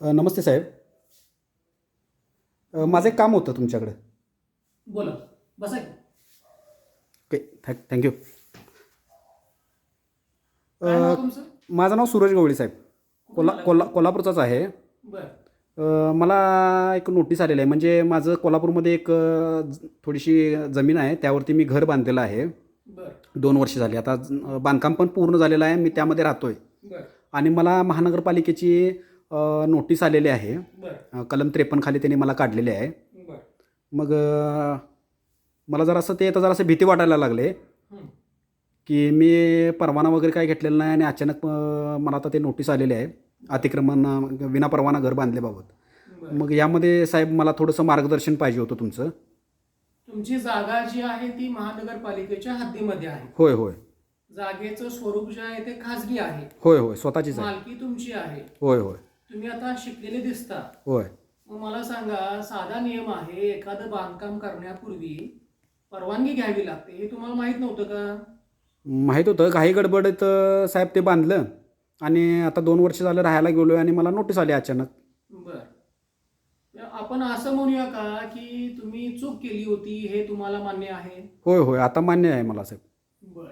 नमस्ते साहेब. माझं एक काम होतं तुमच्याकडे. बोला. बसा की. ओके थँक थँक्यू माझं नाव सूरज गवळी साहेब. कोल्हा कोल्हा कोल्हापूरचाच आहे. अ, मला एक नोटीस आलेलं आहे. म्हणजे माझं कोल्हापूरमध्ये एक अ, ज- थोडीशी जमीन आहे. त्यावरती मी घर बांधलेलं आहे. बर. दोन वर्ष झाली. आता ज- बांधकाम पण पूर्ण झालेलं आहे. मी त्यामध्ये राहतो आहे बर. आणि मला महानगरपालिकेची नोटीस आलेली आहे. अ, कलम त्रेपन्न खाली त्यांनी मला काढलेली आहे. बर. मग अ, मला जरासं ते आता जरासं भीती वाटायला लागले. हं. की मी परवाना वगैरे काय घेतलेला नाही आणि अचानक अ, मला आता ते नोटीस आलेले आहे. अतिक्रमण अ, विना परवाना घर बांधल्याबाबत. बर. मग यामध्ये साहेब मला थोडंसं मार्गदर्शन पाहिजे होतं तुमचं. तुमची जागा जी आहे ती महानगरपालिकेच्या हद्दीमध्ये आहे. होय होय. जागेचं स्वरूप जे आहे ते खाजगी आहे. होय होय. स्वतःचीच आहे. मालकी तुमची आहे. होय होय. तुम्ही आता शिकलेले दिसता. होय. मग मला सांगा साधा नियम आहे एखादं बांधकाम करण्यापूर्वी परवानगी घ्यावी लागते हे तुम्हाला माहीत नव्हतं का? माहीत होतं. काही गडबडीत अ, साहेब ते बांधलं आणि आता दोन वर्ष झालं राहायला गेलो आणि मला नोटीस आली अचानक. बर. आपण असं म्हणूया का की तुम्ही चूक केली होती हे तुम्हाला मान्य आहे? होय होय. आता मान्य आहे मला साहेब. बर.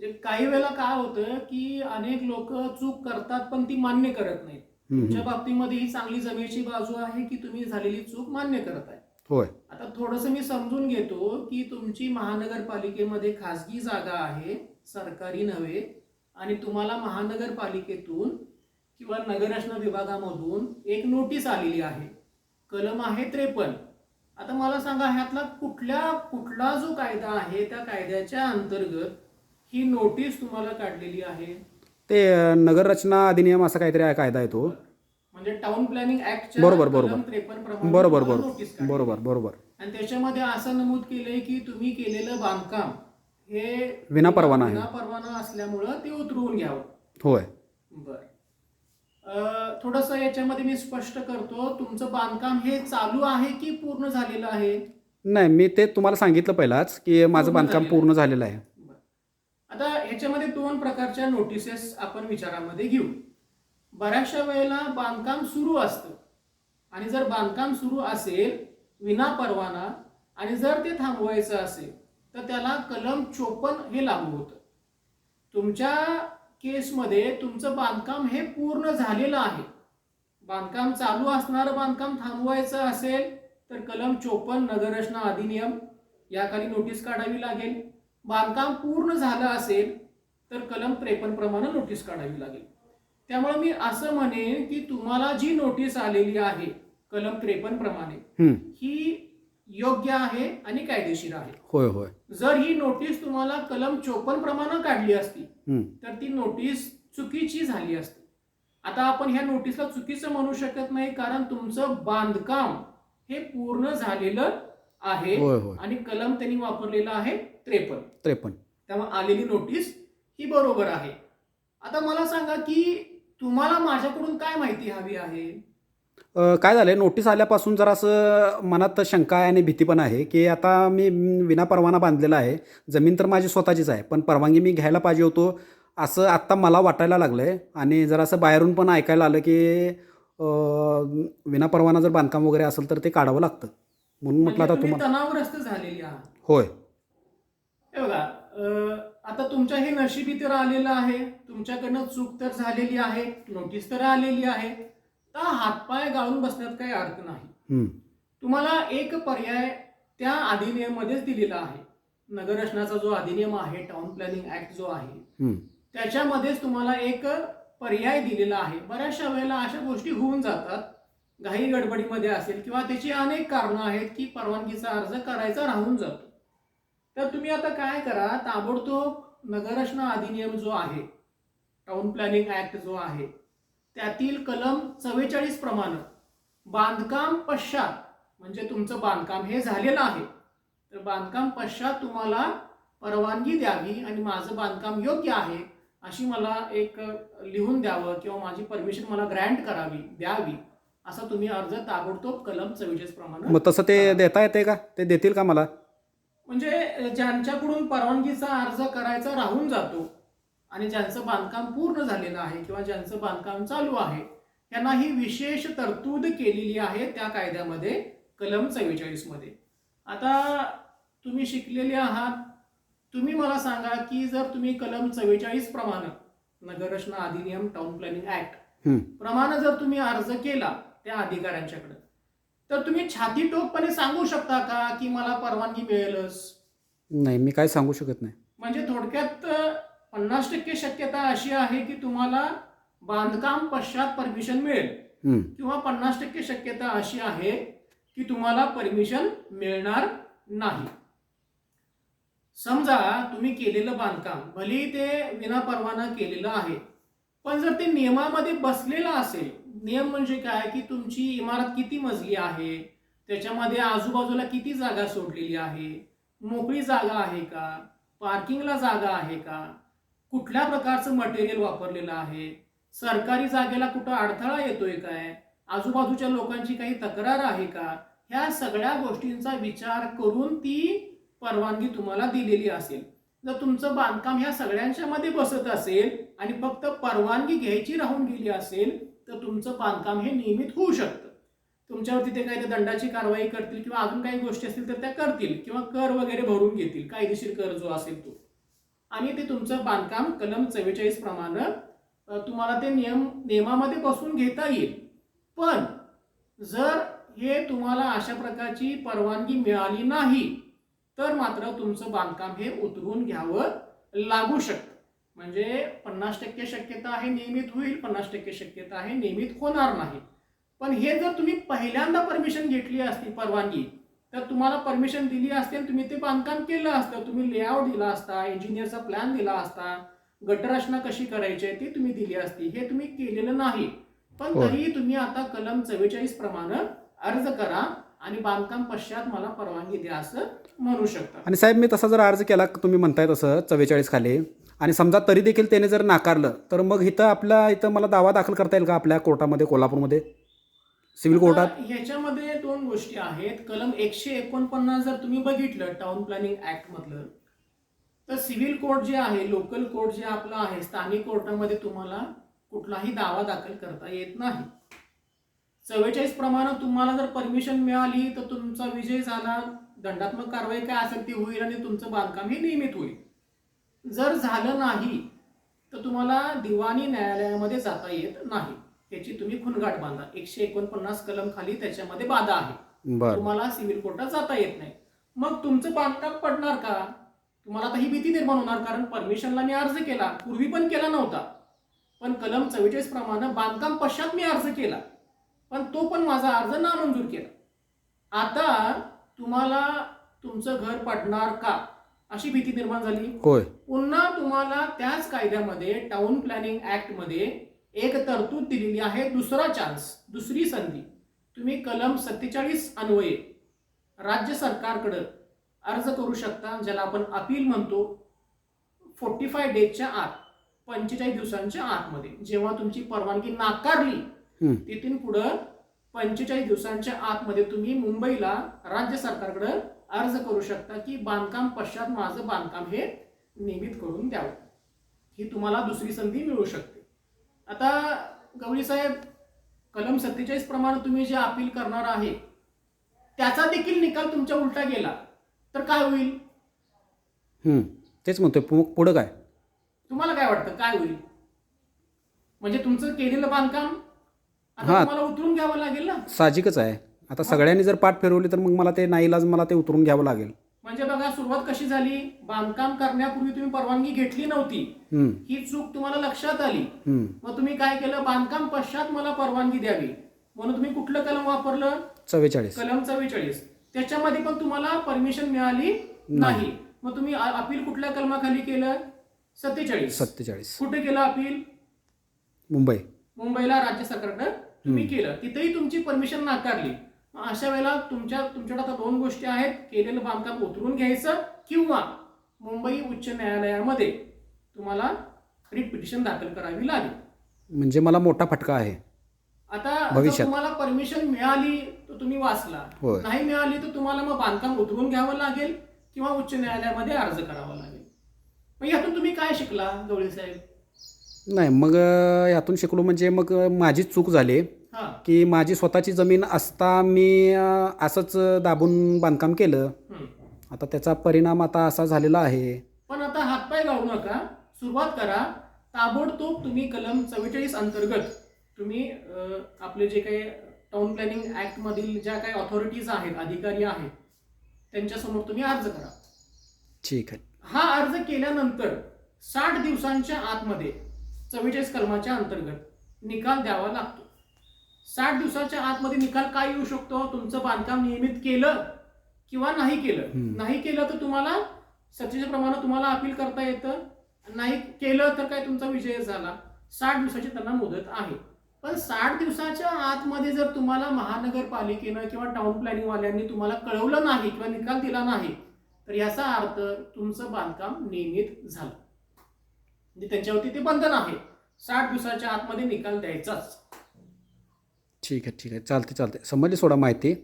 म्हणजे काही वेळेला काय होतं की अनेक लोक चूक करतात पण ती मान्य करत नाहीत. तुमच्या. बाबतीमध्ये ही चांगली जमेची बाजू आहे की तुम्ही झालेली चूक मान्य करत आहे? होय. आता थोडंसं मी समजून घेतो की तुमची महानगरपालिकेमध्ये खासगी जागा आहे सरकारी नव्हे आणि तुम्हाला महानगरपालिकेतून किंवा नगररचना विभागामधून एक नोटीस आलेली आहे. कलम आहे त्रेपन्न. आता मला सांगा ह्यातला कुठल्या कुठला जो कायदा आहे त्या कायद्याच्या अंतर्गत ही नोटीस तुम्हाला काढलेली आहे? ते अ, नगररचना अधिनियम असा काहीतरी आहे कायदा आहे तो. म्हणजे टाउन प्लॅनिंग ऍक्टच्या बरोबर, बरोबर. बरोबर बरोबर. बरोबर बरोबर. आणि त्याच्यामध्ये असं नमूद केलंय की तुम्ही केलेलं बांधकाम हे विना परवाना आहे. विना परवाना असल्यामुळं ते उतरवून घ्यावं. होय. बर. थोडस याच्यामध्ये मी स्पष्ट करतो तुमचं बांधकाम हे चालू आहे की पूर्ण झालेलं आहे? नाही मी ते तुम्हाला सांगितलं पहिलाच की माझं बांधकाम पूर्ण झालेलं आहे. आता ह्याच्यामध्ये दोन प्रकारच्या नोटिसेस आपण विचारामध्ये घेऊ. बऱ्याचशा वेळेला बांधकाम सुरू असतं. आणि जर बांधकाम सुरू असेल विना परवाना आणि जर ते थांबवायचं असेल तर त्याला कलम चोपन्न हे लागू होतं. तुमच्या केसमध्ये तुमचं बांधकाम हे पूर्ण झालेलं आहे. बांधकाम चालू असणारं बांधकाम थांबवायचं असेल तर कलम चोपन्न नगररचना अधिनियम याखाली नोटीस काढावी लागेल. बांधकाम पूर्ण झालं असेल तर कलम त्रेपन्न प्रमाणे नोटीस काढावी लागेल. त्यामुळे मी असं म्हणेन की तुम्हाला जी नोटीस आलेली आहे कलम त्रेपन्न प्रमाणे ही योग्य आहे आणि कायदेशीर आहे. होय होय. जर ही नोटीस तुम्हाला कलम चोपन्न प्रमाणे काढली असती तर ती नोटीस चुकीची झाली असती. आता आपण ह्या नोटीसला चुकीचं म्हणू शकत नाही कारण तुमचं बांधकाम हे पूर्ण झालेलं आहे आणि कलम त्यांनी वापरलेला आहे त्रेपन्न. त्रेपन्न. त्यामुळे आलेली नोटीस ही बरोबर आहे. आता मला सांगा की तुम्हाला माझ्याकडून काय माहिती हवी आहे? अ, काय झालं आहे नोटीस आल्यापासून जरासं मनात शंका आहे आणि भीती पण आहे की आता मी विना परवाना बांधलेला आहे. जमीन तर माझी स्वतःचीच आहे पण परवानगी मी घ्यायला पाहिजे होतो असं आत्ता मला वाटायला लागलं आहे आणि जरासं बाहेरून पण ऐकायला आलं की अ, विना परवाना जर बांधकाम वगैरे असेल तर ते काढावं लागतं. म्हणून म्हटलं म्हणजे आता तुम्ही तुम्हाला तणावग्रस्त झालेली आहात. होय. हे बघा आता तुमच्या हे नशिबी तर आलेलं आहे तुमच्याकडनं चूक तर झालेली आहे नोटीस तर आलेली आहे तर हातपाय गाळून बसण्यात काही अर्थ नाही. तुम्हाला एक पर्याय त्या अधिनियममध्येच दिलेला आहे. नगररचनाचा जो अधिनियम आहे टाउन प्लॅनिंग ऍक्ट जो आहे त्याच्यामध्येच तुम्हाला एक पर्याय दिलेला आहे. बऱ्याचशा वेळेला अशा गोष्टी होऊन जातात घाई गडबडीमध्ये असेल किंवा त्याची अनेक कारणं आहेत की परवानगीचा अर्ज करायचा राहून जातो. तर तुम्ही आता काय करा ताबडतोब नगररचना अधिनियम जो आहे टाउन प्लॅनिंग ऍक्ट जो आहे त्यातील कलम चव्वेचाळीस प्रमाणे बांधकाम पश्चात म्हणजे तुमचं बांधकाम हे झालेलं आहे तर बांधकाम पश्चात तुम्हाला परवानगी द्यावी आणि माझं बांधकाम योग्य आहे अशी मला एक लिहून द्यावं किंवा माझी परमिशन मला ग्रँट करावी द्यावी असा तुम्ही अर्ज ताबडतोब कलम चव्वेचाळीस प्रमाणे मग तसं ते देता येते का? ते देतील का मला? म्हणजे ज्यांच्याकडून परवानगीचा अर्ज करायचा राहून जातो आणि ज्यांचं बांधकाम पूर्ण झालेलं आहे किंवा ज्यांचं बांधकाम चालू आहे यांना ही विशेष तरतूद केलेली आहे त्या कायद्यामध्ये कलम चव्वेचाळीसमध्ये आता तुम्ही शिकलेले आहात तुम्ही मला सांगा की जर तुम्ही कलम चव्वेचाळीस प्रमाणे नगररचना अधिनियम टाउन प्लॅनिंग ऍक्ट. प्रमाणे जर तुम्ही अर्ज केला त्या अधिकाऱ्यांच्याकडे तर तुम्ही छाती टोकपणे सांगू शकता का की मला परवानगी मिळेलच? नाही मी काय सांगू शकत नाही. म्हणजे थोडक्यात पन्नास टक्के शक्यता अशी आहे की तुम्हाला बांधकाम पश्चात परमिशन मिळेल. किंवा पन्नास टक्के शक्यता अशी आहे की तुम्हाला परमिशन मिळणार नाही. समजा तुम्ही केलेलं बांधकाम भले ते विनापरवाना केलेलं आहे पण जर ते नियमामध्ये बसलेलं असेल नियम म्हणजे काय की तुमची इमारत किती मजली आहे? त्याच्यामध्ये आजूबाजूला किती जागा सोडलेली आहे? मोकळी जागा आहे का? पार्किंगला जागा आहे का? कुठल्या प्रकारचं मटेरियल वापरलेलं आहे? सरकारी जागेला कुठं अडथळा येतोय काय? आजूबाजूच्या लोकांची काही तक्रार आहे का? ह्या सगळ्या गोष्टींचा विचार करून ती परवानगी तुम्हाला दिलेली असेल. जर तुमचं बांधकाम ह्या सगळ्यांच्या मध्ये बसत असेल आणि फक्त परवानगी घ्यायची राहून गेली असेल तुमचं बांधकाम हे नियमित होऊ शकतं. तुमच्यावरती ते काही ते दंडाची कारवाई करतील किंवा अजून काही गोष्टी असतील तर त्या करतील किंवा कर वगैरे भरून घेतील कायदेशीर कर जो असेल तो. आणि ते तुमचं बांधकाम कलम चव्वेचाळीस प्रमाणे तुम्हाला ते नियम नियमामध्ये बसून घेता येईल. पण जर हे तुम्हाला अशा प्रकारची परवानगी मिळाली नाही तर मात्र तुमचं बांधकाम हे उतरून घ्यावं लागू शकतं. म्हणजे पन्नास टक्के शक्यता आहे नियमित होईल. पन्नास टक्के शक्यता आहे नियमित होणार नाही. पण हे जर तुम्ही पहिल्यांदा परमिशन घेतली असती परवानगी तर तुम्हाला परमिशन दिली असते आणि तुम्ही ते बांधकाम केलं असतं. तुम्ही लेआउट दिला असता इंजिनियरचा प्लॅन दिला असता गटर रचना कशी करायची आहे ती तुम्ही दिली असती. हे तुम्ही केलेलं नाही. पण. तरी तुम्ही आता कलम चव्वेचाळीस प्रमाणे अर्ज करा. आणि बांधकाम पश्चात मला परवानगी द्या असं म्हणू शकता आणि साहेब मी तसा जर अर्ज केला तुम्ही म्हणताय तसं चव्वेचाळीस खाली. आणि समजा तरी देखील त्याने जर नाकारलं तर मग इथं आपल्या इथं मला दावा दाखल करता येईल का आपल्या कोर्टामध्ये कोल्हापूरमध्ये? सिव्हिल कोर्टात? ह्याच्यामध्ये दोन गोष्टी आहेत. कलम एकशे एकोणपन्नास जर तुम्ही बघितलं टाउन प्लॅनिंग ऍक्ट मधलं तर सिव्हिल कोर्ट जे आहे लोकल कोर्ट जे आपलं आहे स्थानिक कोर्टामध्ये तुम्हाला कुठलाही दावा दाखल करता येत नाही. चव्वेचाळीस प्रमाणे तुम्हाला जर परमिशन मिळाली तर तुमचा विजय झाला. दंडात्मक कारवाई काय असेल ती होईल आणि तुमचं बांधकाम हे नियमित होईल. जर झालं नाही तर तुम्हाला दिवाणी न्यायालयामध्ये जाता येत नाही. त्याची तुम्ही खुणगाठ बांधा. एकशे एकोणपन्नास कलम खाली त्याच्यामध्ये बाधा आहे. तुम्हाला सिव्हिल कोर्टात जाता येत नाही. मग तुमचं बांधकाम पडणार का? तुम्हाला आता ही भीती निर्माण होणार कारण परमिशनला मी अर्ज केला. पूर्वी पण केला नव्हता. पण कलम चव्वेचाळीस प्रमाणे बांधकाम पश्चात मी अर्ज केला. पण तो पण माझा अर्ज नामंजूर केला. आता तुम्हाला तुमचं घर पडणार का? अशी भीती निर्माण झाली. होय. पुन्हा तुम्हाला त्याच कायद्यामध्ये टाउन प्लॅनिंग ऍक्टमध्ये एक तरतूद दिलेली आहे दुसरा चान्स दुसरी संधी. तुम्ही कलम सत्तेचाळीस अन्वये राज्य सरकारकडं अर्ज करू शकता ज्याला आपण अपील म्हणतो फोर्टी फाय डेजच्या आत पंचेचाळीस दिवसांच्या आतमध्ये. जेव्हा तुमची परवानगी नाकारली. तिथून पुढं पंचेचाळीस दिवसांच्या आतमध्ये तुम्ही मुंबईला राज्य सरकारकडे अर्ज करू शकता की बांधकाम पश्चात माझं बांधकाम हे नियमित करून द्यावं. ही तुम्हाला दुसरी संधी मिळू शकते. आता गवळी साहेब कलम सत्तेचाळीस प्रमाणे तुम्ही जे अपील करणार आहे त्याचा देखील निकाल तुमच्या उलटा गेला. तर काय होईल. तेच म्हणतोय पुढं काय? तुम्हाला काय वाटतं? काय होईल? म्हणजे तुमचं केलेलं बांधकाम हा. तुम्हाला उतरून घ्यावं लागेल ना? साहजिकच आहे. आता सगळ्यांनी जर पाठ फिरवली तर मग मला ते नाईलाज मला ते उतरून घ्यावं लागेल. म्हणजे बघा सुरुवात कशी झाली? बांधकाम करण्यापूर्वी तुम्ही परवानगी घेतली नव्हती. हं. ही चूक तुम्हाला लक्षात आली. मग तुम्ही काय केलं? बांधकाम पश्चात मला परवानगी द्यावी. म्हणून तुम्ही कुठलं कलम वापरलं? चव्वेचाळीस. कलम चव्वेचाळीस. त्याच्यामध्ये पण तुम्हाला परमिशन मिळाली नाही. मग तुम्ही अ- अपील कुठल्या कलमाखाली केलं? सत्तेचाळीस. सत्तेचाळीस. कुठे केलं अपील? मुंबई. मुंबईला राज्य सरकारकडे तुम्ही केलं तिथेही तुमची परमिशन नाकारली. मग अशा वेळेला तुमच्या तुमच्याकडे आता दोन गोष्टी आहेत. केलेलं बांधकाम उतरून घ्यायचं किंवा मुंबई उच्च न्यायालयामध्ये तुम्हाला रिट पिटिशन दाखल करावी लागेल. म्हणजे मला मोठा फटका आहे. आता जर. तुम्हाला परमिशन मिळाली तर तुम्ही वाचला. नाही मिळाली तर तुम्हाला मग बांधकाम उतरून घ्यावं लागेल किंवा उच्च न्यायालयामध्ये अर्ज करावा लागेल. मग यातून तुम्ही काय शिकला गवळी साहेब? नाही मग यातून शिकलो म्हणजे मग माझीच चूक झाली. की माझी स्वतःची जमीन असता मी असंच दाबून बांधकाम केलं. आता त्याचा परिणाम आता असा झालेला आहे. पण आता हातपाय गाळू नका. सुरुवात करा. ताबडतोब तुम्ही कलम चव्वेचाळीस अंतर्गत तुम्ही आपले जे काही टाउन प्लॅनिंग ऍक्ट मधील ज्या काही ऑथॉरिटीज आहेत अधिकारी आहेत त्यांच्यासमोर तुम्ही अर्ज करा. ठीक आहे. हा अर्ज केल्यानंतर साठ दिवसांच्या आतमध्ये चव्वेचाळीस कलमाच्या अंतर्गत निकाल द्यावा लागतो. साठ दिवसाच्या आतमध्ये निकाल काय येऊ शकतो? तुमचं बांधकाम नियमित केलं किंवा नाही केलं. नाही केलं तर तुम्हाला सक्तीच्या प्रमाणे तुम्हाला अपील करता येतं. नाही केलं तर काय तुमचा विजय झाला? साठ दिवसाची त्यांना मुदत आहे. पण साठ दिवसाच्या आतमध्ये जर तुम्हाला महानगरपालिकेनं किंवा टाउन प्लॅनिंग वाल्यांनी तुम्हाला कळवलं नाही किंवा निकाल दिला नाही तर याचा अर्थ तुमचं बांधकाम नियमित झालं. म्हणजे त्यांच्यावरती ते बंधन आहे. साठ दिवसाच्या आतमध्ये निकाल द्यायचाच. ठीक आहे ठीक आहे. चालते चालते समजली सोडा माहिती.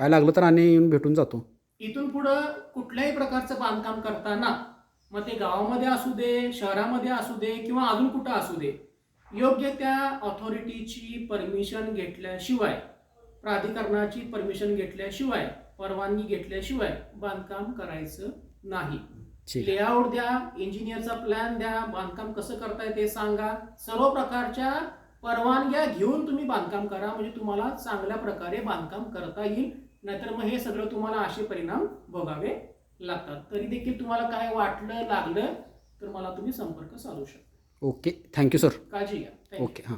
काय लागलं तर आणि येऊन भेटून जातो. इथून पुढं कुठल्याही प्रकारचं बांधकाम करताना मग ते गावामध्ये असू दे शहरामध्ये असू दे किंवा अजून कुठं असू दे योग्य त्या ऑथॉरिटीची परमिशन घेतल्याशिवाय प्राधिकरणाची परमिशन घेतल्याशिवाय परवानगी घेतल्याशिवाय बांधकाम करायचं नाही. लेआउट द्या इंजिनियरचा प्लॅन द्या बांधकाम कसं करताय ते सांगा. सर्व प्रकारच्या परवानग्या घेऊन तुम्ही बांधकाम करा म्हणजे तुम्हाला चांगल्या प्रकारे बांधकाम करता येईल. नाहीतर मग हे सगळं तुम्हाला असे परिणाम भोगावे लागतात. तरी देखील तुम्हाला काय वाटलं लागलं तर मला तुम्ही संपर्क साधू शकता. ओके. थँक्यू सर काळजी घ्या. ओके हां.